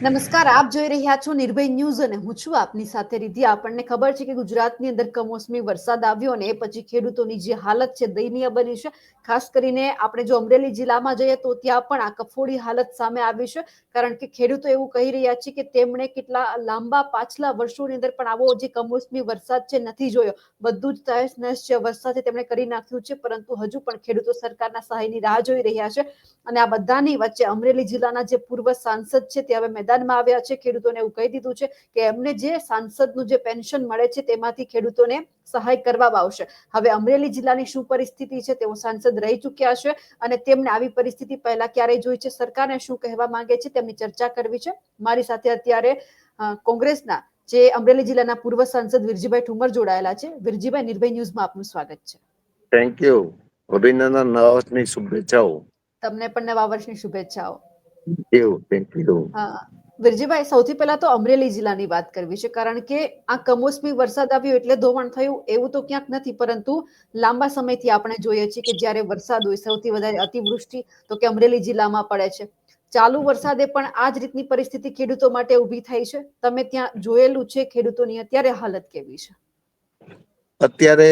નમસ્કાર, આપ જોઈ રહ્યા છો નિર્ભય ન્યૂઝ અને હું છું આપની સાથે રીધી આપણને ખબર છે કે ગુજરાતની અંદર કમોસમી વરસાદ આવ્યો અને એ પછી ખેડૂતોની જે હાલત છે દયનીય બની છે. ખાસ કરીને આપણે જો અમરેલી જિલ્લામાં જઈએ તો ત્યાં પણ આ કફોડી હાલત સામે આવી છે. કારણ કે ખેડૂતો એવું કહી રહ્યા છે કે તેમણે કેટલા લાંબા પાછલા વર્ષોની અંદર પણ આવો જે કમોસમી વરસાદ છે નથી જોયો. બધું જ તહેસ નહેસ છે, વરસાદ છે તેમણે કરી નાખ્યું છે, પરંતુ હજુ પણ ખેડૂતો સરકારના સહાયની રાહ જોઈ રહ્યા છે. અને આ બધાની વચ્ચે અમરેલી જિલ્લાના જે પૂર્વ સાંસદ છે તે હવે મેદાનમાં આવ્યા છે ખેડૂતોને એવું કહી દીધું છે કે એમને જે સાંસદનું જે પેન્શન મળે છે તેમાંથી ખેડૂતોને સહાય કરવામાં આવશે. હવે અમરેલી જિલ્લાની શું પરિસ્થિતિ છે તેઓ સાંસદ રહી ચૂક્યા છે અને તેમને આવી પરિસ્થિતિ પહેલા ક્યારેય જોઈ છે? સરકારને શું કહેવા માંગે છે તેમની ચર્ચા કરવી છે? મારી સાથે અત્યારે કોંગ્રેસના જે અમરેલી જિલ્લાના પૂર્વ સાંસદ વિરજીભાઈ ઠુમર જોડાયેલા છે. વિરજીભાઈ નિર્ભય ન્યૂઝમાં આપનું સ્વાગત છે. થેન્ક યુ અભિનંદન નવા વર્ષની શુભેચ્છાઓ. તમને પણ નવા વર્ષની શુભેચ્છાઓ. થેન્ક યુ હા. વિરજીભાઈ, સૌથી પહેલા તો અમરેલી જિલ્લાની વાત કરવી છે, કારણ કે આ કમોસમી વરસાદ આવ્યો એટલે ધોવાણ થયું એવું તો ક્યાંક નથી, પરંતુ લાંબા સમયથી આપણે જોઈએ છીએ કે જ્યારે વરસાદ હોય, સૌથી વધારે અતિવૃષ્ટિ તો કે અમરેલી જિલ્લામાં પડે છે. ચાલુ વરસાદે પણ આ જ રીતની પરિસ્થિતિ ખેડૂતો માટે ઊભી થઈ છે. તમે ત્યાં જોયેલું છે ખેડૂતોની અત્યારે હાલત કેવી છે? અત્યારે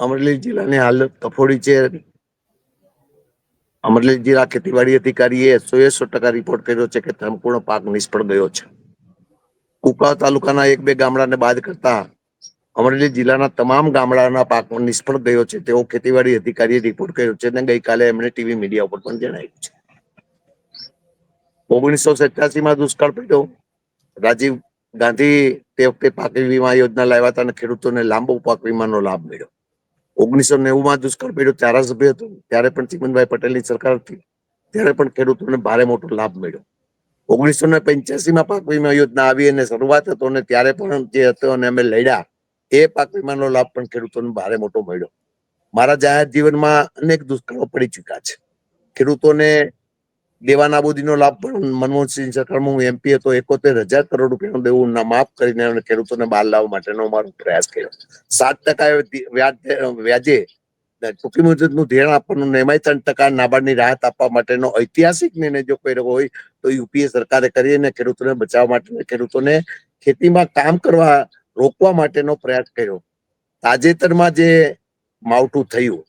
અમરેલી જિલ્લાની હાલત કફોડી છે અમરેલી જિલ્લા ખેતીવાડી અધિકારીએ સો એ સો ટકા રિપોર્ટ કર્યો છે કે સંપૂર્ણ પાક નિષ્ફળ ગયો છે. કુકાવ તાલુકાના એક બે ગામડાને બાદ કરતા અમરેલી જિલ્લાના તમામ ગામડાના પાક નિષ્ફળ ગયો છે તેવો ખેતીવાડી અધિકારીએ રિપોર્ટ કર્યો છે અને ગઈકાલે એમણે ટીવી મીડિયા ઉપર પણ જણાવ્યું છે. ઓગણીસો સત્યાસીમાં દુષ્કાળ પડ્યો. રાજીવ ગાંધી તે વખતે પાક વીમા યોજના લાવ્યા હતા અને ખેડૂતોને લાંબો પાક વીમાનો લાભ મળ્યો. ઓગણીસો નેવું દુષ્કાળ પડ્યો ધારાસભ્ય હતો. ત્યારે પણ ચિમનભાઈ પટેલની સરકાર હતી. ત્યારે પણ ખેડૂતોને ભારે મોટો લાભ મળ્યો. ઓગણીસો ને પંચ્યાસી માં પાક વીમા યોજના આવી અને શરૂઆત હતો અને ત્યારે પણ જે હતો અને અમે લડ્યા, એ પાક વીમાનો લાભ પણ ખેડૂતોને ભારે મોટો મળ્યો. મારા જાહેર જીવનમાં અનેક દુષ્કાળો પડી ચુક્યા છે. ખેડૂતોને દેવા નાબૂદીનો લાભ પણ મનમોહનસિંહ સરકારમાં હું એમપી હતો, એકોતેર હજાર કરોડ રૂપિયાનું દેવું માફ કરીને અને ખેડૂતોને બહાર લાવવા માટેનો અમારો પ્રયાસ કર્યો. સાત ટકા વ્યાજ ટૂંકી મુદતનું ધ્યાન આપવાનું એમાંય ત્રણ ટકા નાબાર્ડની રાહત આપવા માટેનો ઐતિહાસિક નિર્ણય જો કર્યો હોય, તો યુપીએ સરકારે કરીને ખેડૂતોને બચાવવા માટે ખેડૂતોને ખેતીમાં કામ કરવા, રોકવા માટેનો પ્રયાસ કર્યો. તાજેતરમાં જે માવઠું થયું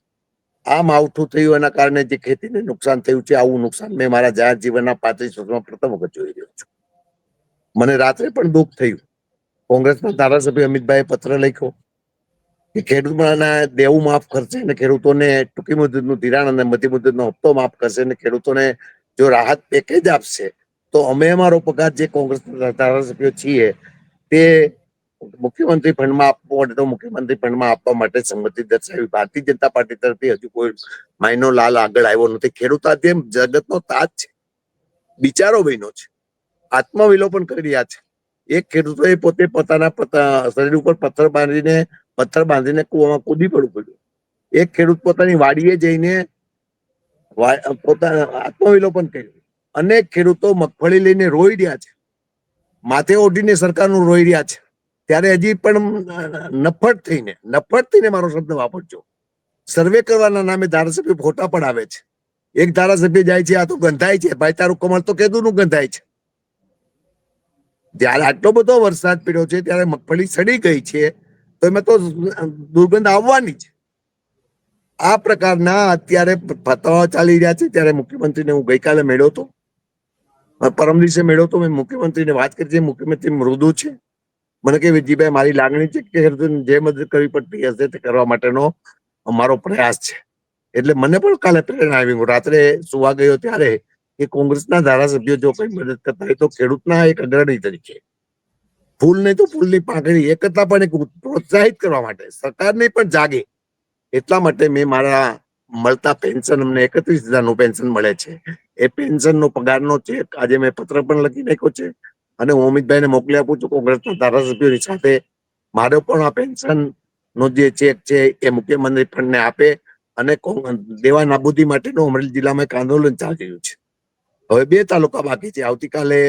આ માવઠું થયું એના કારણે જે ખેતીને નુકસાન થયું છે, આવું નુકસાન મેં મારા જાહેર જીવનના પાંત્રીસ વર્ષમાં પ્રથમ વખત જોઈ રહ્યો છું. મને રાત્રે પણ દુઃખ થયું. કોંગ્રેસના ધારાસભ્ય અમિતભાઈ પત્ર લખ્યો કે ખેડૂતોના દેવું માફ કરશે અને ખેડૂતોને ટૂંકી મુદતનું ધિરાણ અને મધ્ય મુદતનો હપ્તો માફ કરશે અને ખેડૂતોને જો રાહત પેકેજ આપશે, તો અમે અમારો પગાર જે કોંગ્રેસના ધારાસભ્યો છીએ, તે મુખ્યમંત્રી ફંડમાં આપવો હોય તો મુખ્યમંત્રી ફંડમાં આપવા માટે સંમતિ દર્શાવી. ભારતીય જનતા પાર્ટી તરફથી હજુ કોઈ માયનો લાલ આગળ આવ્યો નથી. ખેડૂત આજે જગતનો તાજ છે. બિચારો બહેનો છે. આત્મવિલોપન કરી રહ્યા છે. એક ખેડૂતોએ પોતે પોતાના શરીર ઉપર પથ્થર બાંધીને પથ્થર બાંધીને કૂવામાં કૂદી પડવું પડ્યું. એક ખેડૂત પોતાની વાડીએ જઈને પોતાના આત્મવિલોપન કર્યું. અનેક ખેડૂતો મગફળી લઈને રોઈ રહ્યા છે. માથે ઓઢીને સરકારનું રોઈ રહ્યા છે. ત્યારે હજી પણ નફટ થઈને નફટ થઈને મારો શબ્દ વાપરજો. સર્વે કરવાના નામે ધારાસભ્ય ફોટા પડાવે છે. એક ધારાસભ્ય જાય છે, આ તો ગંધાય છે. ભાઈ, તારું કમળ તો કેદુનું ગંધાય છે. જ્યારે આટલો બધો વરસાદ પડ્યો છે, ત્યારે મગફળી સડી ગઈ છે, તો એમાં તો દુર્ગંધ આવવાની છે. આ પ્રકારના અત્યારે ફતવા ચાલી રહ્યા છે, ત્યારે મુખ્યમંત્રીને હું ગઈકાલે મેળ્યો હતો. પરમ દિવસે મેળ્યો મેં મુખ્યમંત્રીને વાત કરી છે મુખ્યમંત્રી મૃદુ છે મને કે વિજયભાઈ, મારી લાગણી છે કે જે મદદ કરવી પડતી હશે તે કરવા માટેનો અમારો પ્રયાસ છે. એટલે મને પણ કાલે પ્રેરણા આવી. રાત્રે સુવા ગયો ત્યારે કે કોંગ્રેસના ધારાસભ્યો જો કઈ મદદ કરતા હોય તો ખેડૂતના એક અગ્રણી તરીકે. ફૂલ નહીં તો ફૂલની પાંખડી એ કરતા પણ એક પ્રોત્સાહિત કરવા માટે. સરકારને પણ જાગે. એટલા માટે મેં મારા મળતા પેન્શન, અમને એકત્રીસ હજારનું પેન્શન મળે છે. એ પેન્શનનો પગારનો ચેક આજે મેં પત્ર પણ લખી નાખ્યો છે. અને હું અમિતભાઈને મોકલી આપું છું કોંગ્રેસના ધારાસભ્યોની સાથે મારો પણ આ પેન્શન નો જે ચેક છે એ મુખ્યમંત્રી ફંડને આપે અને દેવા નાબૂદી માટેનું અમરેલી જિલ્લામાં એક આંદોલન ચાલી રહ્યું છે. હવે બે તાલુકા બાકી છે. આવતીકાલે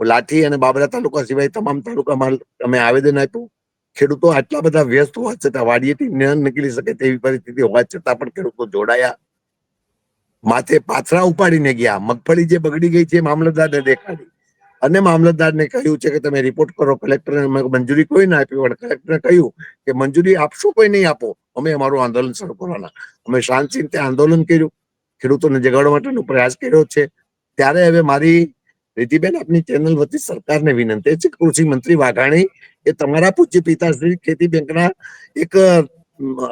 લાઠી અને બાબરા તાલુકા સિવાય તમામ તાલુકામાં અમે આવેદન આપ્યું. ખેડૂતો આટલા બધા વ્યસ્ત હોવા છતાં વાડીએથી ન નીકળી શકે તેવી પરિસ્થિતિ હોવા છતાં પણ ખેડૂતો જોડાયા. માથે પાથરા ઉપાડીને ગયા. મગફળી જે બગડી ગઈ છે મામલતદારને દેખાડી. અને મામલતદારને કહ્યું છે કે તમે રિપોર્ટ કરો કલેક્ટરને મંજૂરી કોઈ ના આપી, પણ કલેક્ટરને કહ્યું કે મંજૂરી આપશો કોઈ નહીં આપો, અમે અમારું આંદોલન શરૂ કરવાના. અમે શાંતિ રીતે આંદોલન કર્યું. ખેડૂતોને જગાડવા માટેનો પ્રયાસ કર્યો છે. ત્યારે હવે મારી રીતિબેન આપની ચેનલ વતી સરકારને વિનંતી છે કૃષિ મંત્રી વાઘાણી એ તમારા પૂજ્ય પિતાશ્રી ખેતી બેંકના એક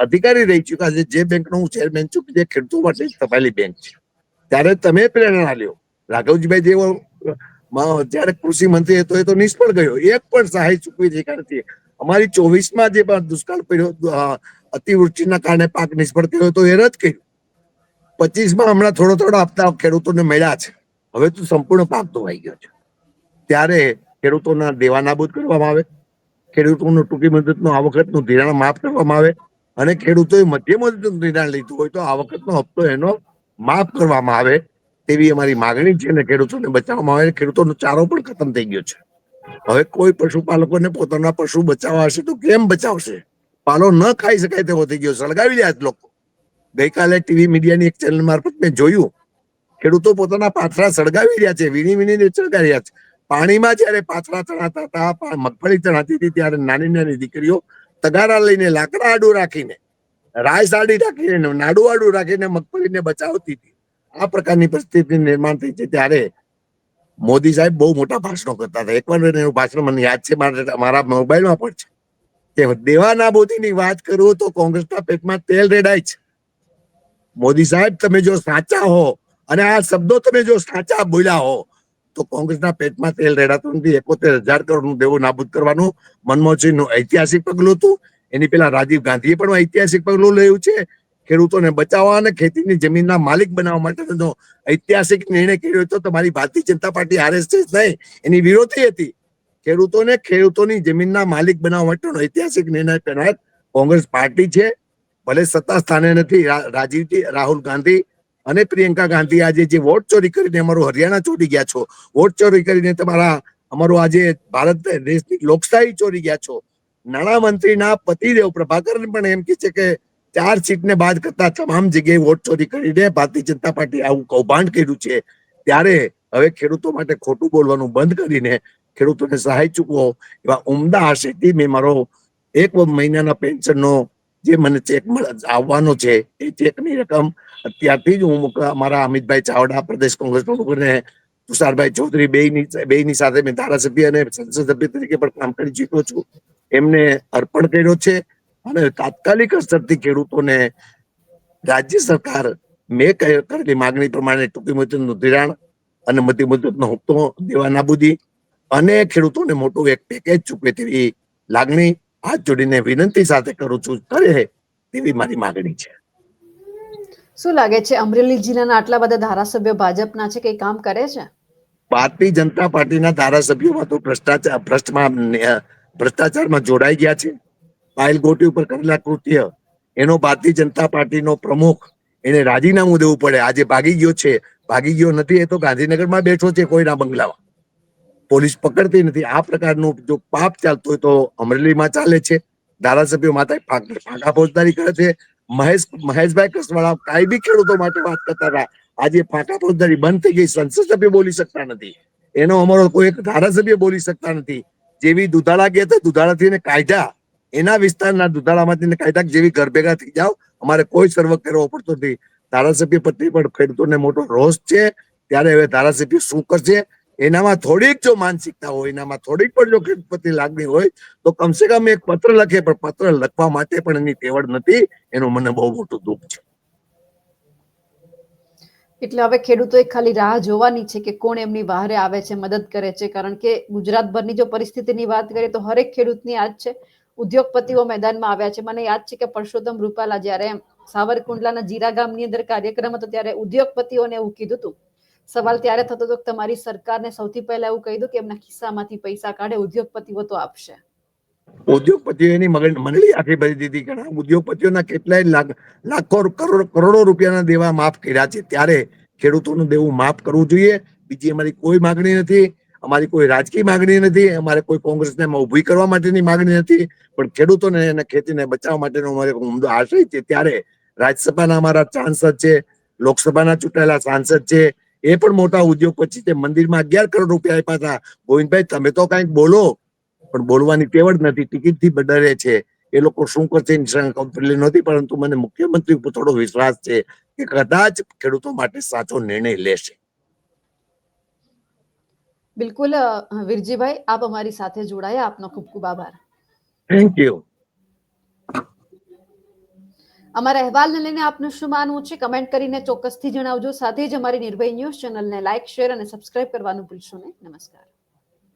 અધિકારી રહી ચુક્યા છે. જે બેંકનો હું ચેરમેન છું, જે ખેડૂતો માટે તપાયેલી બેંક છે. ત્યારે તમે પ્રેરણા લ્યો. રાઘવજીભાઈ જેવો જ્યારે કૃષિ મંત્રી હતો, એ તો નિષ્ફળ ગયો. એક પણ સહાય ચૂકવી શક્યા નથી અમારી ચોવીસમાં જે પણ દુષ્કાળ પડ્યો અતિવૃષ્ટિના કારણે પાક નિષ્ફળ થયો તો એ રદ કર્યું. પચીસમાં હમણાં થોડો થોડો આપતા ખેડૂતોને મળ્યા છે. હવે તો સંપૂર્ણ પાક ધોવાઈ ગયો છે. ત્યારે ખેડૂતોના દેવા નાબૂદ કરવામાં આવે, ખેડૂતોનું ટૂંકી મુદતનું આ વખતનું ધિરાણ માફ કરવામાં આવે અને ખેડૂતોએ મધ્ય મુદતનું ધિરાણ લીધું હોય તો આ વખતનો હપ્તો એનો માફ કરવામાં આવે. તેવી અમારી માગણી છે અને ખેડૂતોને બચાવવામાં આવે. ખેડૂતોનો ચારો પણ ખતમ થઈ ગયો છે. હવે કોઈ પશુપાલકોને પોતાના પશુ બચાવવા હશે તો કેમ બચાવશે? પાલો ન ખાઈ શકાય તેવો થઈ ગયો સળગાવી રહ્યા લોકો. ગઈકાલે ટીવી મીડિયાની એક ચેનલ મારફત મેં જોયું. ખેડૂતો પોતાના પાથરા સળગાવી રહ્યા છે, વીણી વીણીને સળગાવી રહ્યા છે. પાણીમાં જયારે પાથરા ચણાતા હતા મગફળી ચણાતી હતી ત્યારે નાની નાની દીકરીઓ તગારા લઈને લાકડા આડું રાખીને રાય સાડી રાખીને, નાડું આડું રાખીને મગફળીને બચાવતી હતી. આ પ્રકારની પરિસ્થિતિ નિર્માણ થઈ છે ત્યારે મોદી સાહેબ બહુ મોટા ભાષણો કરતા હતા. એકવાર એનું ભાષણ મને યાદ છે, મારા મોબાઈલમાં પણ છે કે દેવા નાબૂદીની વાત કરું તો કોંગ્રેસના પેટમાં તેલ રેડાય છે. મોદી સાહેબ, તમે જો સાચા હો અને આ શબ્દો તમે જો સાચા બોલ્યા હો તો કોંગ્રેસના પેટમાં તેલ રેડાતું નથી. એકોતેર હજાર કરોડનું દેવું નાબૂદ કરવાનું મનમોહનસિંહનું ઐતિહાસિક પગલું હતું. એની પેલા રાજીવ ગાંધીએ પણ ઐતિહાસિક પગલું લેવું છે. ખેડૂતોને બચાવવા અને ખેતીની જમીનના માલિક બનાવવા માટેનો ઐતિહાસિક નિર્ણય કર્યો હતો. તમારી ભારતીય જનતા પાર્ટી આરએસએસ નહીં, એની વિરોધી હતી. ખેડૂતોને ખેડૂતોની જમીનના માલિક બનાવવા માટેનો ઐતિહાસિક નિર્ણય કરનાર કોંગ્રેસ પાર્ટી છે. ભલે સત્તા સ્થાને નથી, રા- રાજીવજી રાહુલ ગાંધી અને પ્રિયંકા ગાંધી આજે જે વોટ ચોરી કરીને અમારું હરિયાણા ચોરી ગયા છો, વોટ ચોરી કરીને તમારા, અમારું આજે ભારત દેશની લોકશાહી ચોરી ગયા છો. નાણામંત્રીના પતિદેવ પ્રભાકરન પણ એમ કે છે કે ચાર સીટને બાદ કરતા તમામ જગ્યાએ વોટ ચોરી કરીને ભારતીય જનતા પાર્ટી આવું કૌભાંડ કર્યું છે. ત્યારે હવે ખેડૂતો માટે ખોટું બોલવાનું બંધ કરીને ખેડૂતોને સહાય ચૂકવો. એવા ઉમદા આશયથી મેં મારો એક મહિનાના પેન્શનનો જે મને ચેક આવવાનો છે, એ ચેકની રકમ અત્યારથી જ હું મારા અમિતભાઈ ચાવડા, પ્રદેશ કોંગ્રેસ પ્રમુખ અને તુષારભાઈ ચૌધરી બેની બેની સાથે મેં ધારાસભ્ય અને સંસદ સભ્ય તરીકે પણ કામ કરી ચૂક્યો છું. એમને અર્પણ કર્યો છે. અને તાત્કાલિક અસરથી ખેડૂતોને રાજ્ય સરકાર મેં કરેલી માગણી પ્રમાણે ટૂંકી મુદતનું ધિરાણ અને મધ્ય મુદતનો હપ્તો દેવા નાબૂદી અને ખેડૂતોને મોટું એક પેકેજ ચૂકવે તેવી લાગણી હાથ જોડીને વિનંતી સાથે કરું છું. કરે તેવી મારી માગણી છે. શું લાગે છે અમરેલી જિલ્લાના આટલા બધા ધારાસભ્યો ભાજપના છે કઈ કામ કરે છે? ભારતીય જનતા પાર્ટીના ધારાસભ્યોમાં તો ભ્રષ્ટાચાર ભ્રષ્ટમાં ભ્રષ્ટાચારમાં જોડાઈ ગયા છે. પાયલ ગોટી ઉપર કરેલા કૃત્ય, એનો ભારતીય જનતા પાર્ટીનો પ્રમુખ એને રાજીનામું દેવું પડે. આજે ભાગી ગયો છે. ભાગી ગયો નથી, એ તો ગાંધીનગરમાં બેઠો છે કોઈના બંગલામાં. પોલીસ પકડતી નથી. આ પ્રકારનું જો પાપ ચાલતું હોય તો અમરેલીમાં ચાલે છે. ધારાસભ્યો માથે ફાંકા ફોજદારી કરે છે. મહેશ, મહેશભાઈ કસવાળા બી ખેડૂતો માટે વાત કરતા હતા. આજે ફાંકા ફોજદારી બંધ થઈ ગઈ. સંસદ સભ્ય બોલી શકતા નથી. એનો અમારો કોઈ એક ધારાસભ્ય બોલી શકતા નથી. જેવી દુધાળા ગયા હતા, દુધાળાથી કાયદા એના વિસ્તારના દુધાળામાંથી કાયદાક જેવી ઘર ભેગા થઈ જાઓ. અમારે કોઈ સર્વ કરવો પડતો નથી ધારાસભ્ય પ્રત્યે પણ ખેડૂતોને મોટો રોષ છે. ત્યારે હવે ધારાસભ્ય શું કરશે? એનામાં થોડીક જો માનસિકતા હોય, એનામાં થોડીક પણ જો ખેડૂત લાગણી હોય, તો કમસે કમ એક પત્ર લખે, પણ પત્ર લખવા માટે પણ એની તેવડ નથી. એનું મને બહુ મોટું દુઃખ છે. એટલે હવે ખેડૂતોએ ખાલી રાહ જોવાની છે કે કોણ એમની વાહરે આવે છે, મદદ કરે છે. કારણ કે ગુજરાતભરની જો પરિસ્થિતિની વાત કરીએ તો હરેક ખેડૂતની આજ છે. ઉદ્યોગપતિઓ મેદાનમાં આવ્યા છે. મને યાદ છે કે પરસોત્તમ રૂપાલા જ્યારે સાવરકુંડલાના જીરા ગામની અંદર કાર્યક્રમ હતો ત્યારે ઉદ્યોગપતિઓને એવું કીધું હતું. સવાલ ત્યારે થતો હતો કે તમારી સરકારને સૌથી પહેલા એવું કહી દો કે એમના ખિસ્સામાંથી પૈસા કાઢે, ઉદ્યોગપતિઓ તો આપશે. ઉદ્યોગપતિઓની મગજ મંડળી આખી ભરી દીધી ઘણા ઉદ્યોગપતિઓના કેટલાય લાખ લાખો કરોડ કરોડો રૂપિયાના દેવા માફ કર્યા છે. ત્યારે ખેડૂતોનું દેવું માફ કરવું જોઈએ. બીજી અમારી કોઈ માગણી નથી. અમારી કોઈ રાજકીય માગણી નથી, અમારે કોઈ કોંગ્રેસને ઊભી કરવા માટેની માગણી નથી, પણ ખેડૂતોને અને ખેતીને બચાવવા માટેનો અમારે ઉમદો આશય છે. ત્યારે રાજ્યસભાના અમારા સાંસદ છે, લોકસભાના ચૂંટાયેલા સાંસદ છે, એ પણ મોટા ઉદ્યોગપતિ છે મંદિરમાં અગિયાર કરોડ રૂપિયા આપ્યા હતા. ગોવિંદભાઈ, તમે તો કંઈક બોલો, પણ બોલવાની ટેવડ નથી ટિકિટથી ડરે છે. એ લોકો શું કરશે કંપની નથી, પરંતુ મને મુખ્યમંત્રી ઉપર થોડો વિશ્વાસ છે કે કદાચ ખેડૂતો માટે સાચો નિર્ણય લેશે. બિલકુલ વિરજીભાઈ આપ અમારી સાથે જોડાયા. આપનો ખૂબ ખૂબ આભાર. થેન્ક યુ અમારા અહેવાલને લઈને આપનું શું માનવું છે? કમેન્ટ કરીને ચોક્કસથી જણાવજો. સાથે જ અમારી નિર્ભય ન્યૂઝ ચેનલને લાઇક શેર અને સબસ્ક્રાઇબ કરવાનું ભૂલશો નહીં. નમસ્કાર.